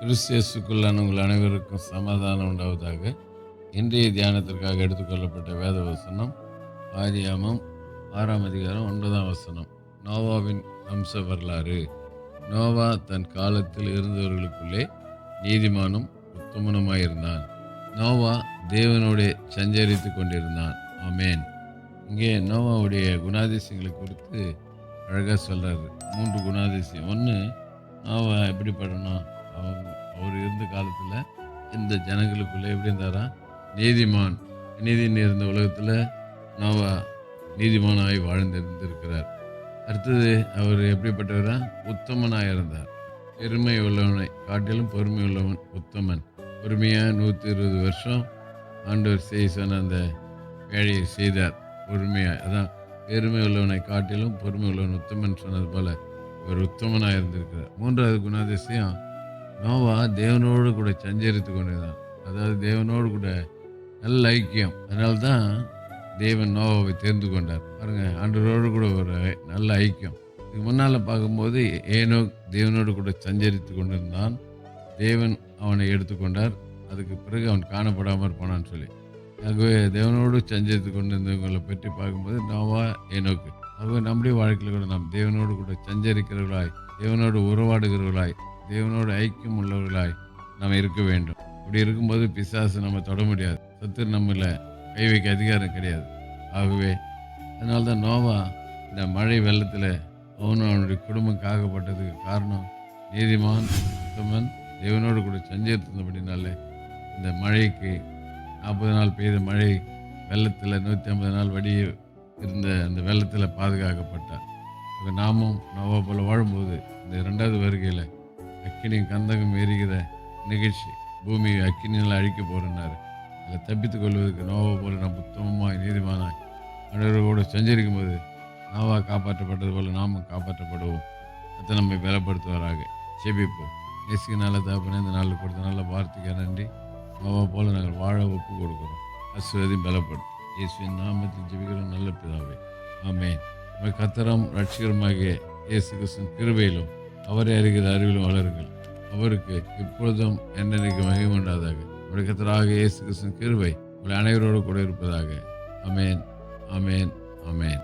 கிறிஸ்தியசுக்குள்ளான உங்கள் அனைவருக்கும் சமாதானம் உண்டாவதாக. இன்றைய தியானத்திற்காக எடுத்துக்கொள்ளப்பட்ட வேத வசனம் ஆரியாமம் ஆறாம் அதிகாரம் ஒன்பதாம் வசனம். நோவாவின் வம்ச வரலாறு. நோவா தன் காலத்தில் இருந்தவர்களுக்குள்ளே நீதிமானும் உத்தமனுமாயிருந்தான். நோவா தேவனோடு சஞ்சரித்து கொண்டிருந்தான். ஆமேன். இங்கே நோவாவுடைய குணாதிசயங்களை குறித்து அழகாக சொல்கிறார் மூன்று குணாதிசயம். ஒன்று நோவா எப்படி அவர் அவர் இருந்த காலத்தில் இந்த ஜனங்களுக்குள்ளே எப்படி இருந்தாரா? நீதிமான் நீதின்னு இருந்த உலகத்தில் நோவா நீதிமானாய் வாழ்ந்திருந்திருக்கிறார். அடுத்தது அவர் எப்படிப்பட்டவரா? உத்தமனாக இருந்தார். பெருமை உள்ளவனை காட்டிலும் பொறுமை உள்ளவன் உத்தமன். பொறுமையாக நூற்றி இருபது வருஷம் ஆண்டவர் செய்ய சொன்ன அந்த வேலையை செய்தார். பொறுமையாக அதான் பெருமை உள்ளவனை காட்டிலும் பொறுமை உள்ளவன் உத்தமன் சொன்னது போல் இவர் உத்தமனாக இருந்திருக்கிறார். மூன்றாவது குணாதிசயம் நோவா தேவனோடு கூட சஞ்சரித்து கொண்டிருந்தான். அதாவது தேவனோடு கூட நல்ல ஐக்கியம். அதனால தான் தேவன் நோவாவை தேர்ந்து கொண்டார். பாருங்க ஆண்டவரோடு கூட ஒரு நல்ல ஐக்கியம். இதுக்கு முன்னால் பார்க்கும்போது ஏனோ தேவனோடு கூட சஞ்சரித்து கொண்டிருந்தான். தேவன் அவனை எடுத்துக்கொண்டார் அதுக்கு பிறகு அவன் காணப்படாமல் போனான்னு சொல்லி. ஆகவே தேவனோடு சஞ்சரித்து கொண்டிருந்தவங்களை பற்றி பார்க்கும்போது நோவா ஏனோக்கு. ஆகவே நம்முடைய வாழ்க்கையில் கூட நாம் தேவனோடு கூட சஞ்சரிக்கிறவர்களாய் தேவனோடு உறவாடுகிறவர்களாய் தேவனோடு ஐக்கியம் உள்ளவர்களாய் நாம் இருக்க வேண்டும். அப்படி இருக்கும்போது பிசாசு நம்ம தொட முடியாது. சத்து நம்மள கை வைக்க அதிகாரம் கிடையாது. ஆகவே அதனால தான் நோவா இந்த மழை வெள்ளத்தில் அவனும் அவனுடைய குடும்பம் காக்கப்பட்டதுக்கு காரணம் நீதிமான் உத்தமன் தேவனோடு கூட சஞ்சரித்திருந்தபடினாலே இந்த மழைக்கு நாற்பது நாள் பெய்த மழை வெள்ளத்தில் நூற்றி ஐம்பது நாள் வடிய இருந்த அந்த வெள்ளத்தில் பாதுகாக்கப்பட்டார். நாமும் நோவா போல் வாழும்போது இந்த ரெண்டாவது வருகையில் அக்கினி கந்தகம் எரிகிற நிகழ்ச்சி. பூமி அக்கினியில் அழிக்க போகிறேன்னாரு அதில் தப்பித்துக் கொள்வதற்கு நோவை போல நம்ம உத்தமமாய் நீதிமானாய் அனைவரோடு சஞ்சரிக்கும் போது நோவா காப்பாற்றப்பட்டது போல நாமும் காப்பாற்றப்படுவோம். அதை நம்மை பலப்படுத்துவாராக. செபிப்போம் இயேசுக்கு நல்ல தகப்பனே இந்த நாளில் கொடுத்த நல்ல வார்த்தைக்கு நன்றி. நோவா போல் நாங்கள் வாழ ஒப்பு கொடுக்குறோம். அஸ்வதியும் பலப்படும் இயேசுவின் நாமத்தில் ஜெபிக்கிறோம். நல்ல பிதாவே. ஆமே நம்ம கத்தரம் ரட்சிகரமாக இயேசு கிருஷ்ணன் கிருபையிலும் அவரை அறிகிற அறிவிலும் வளருங்கள். அவருக்கு இப்பொழுதும் என்னென்னைக்கு மகிமை உண்டாதாக. நம்முடைய இயேசு கிருஷ்ணன் கிருவை உங்கள் அனைவரோடு கூட இருப்பதாக. அமேன் அமேன் அமேன்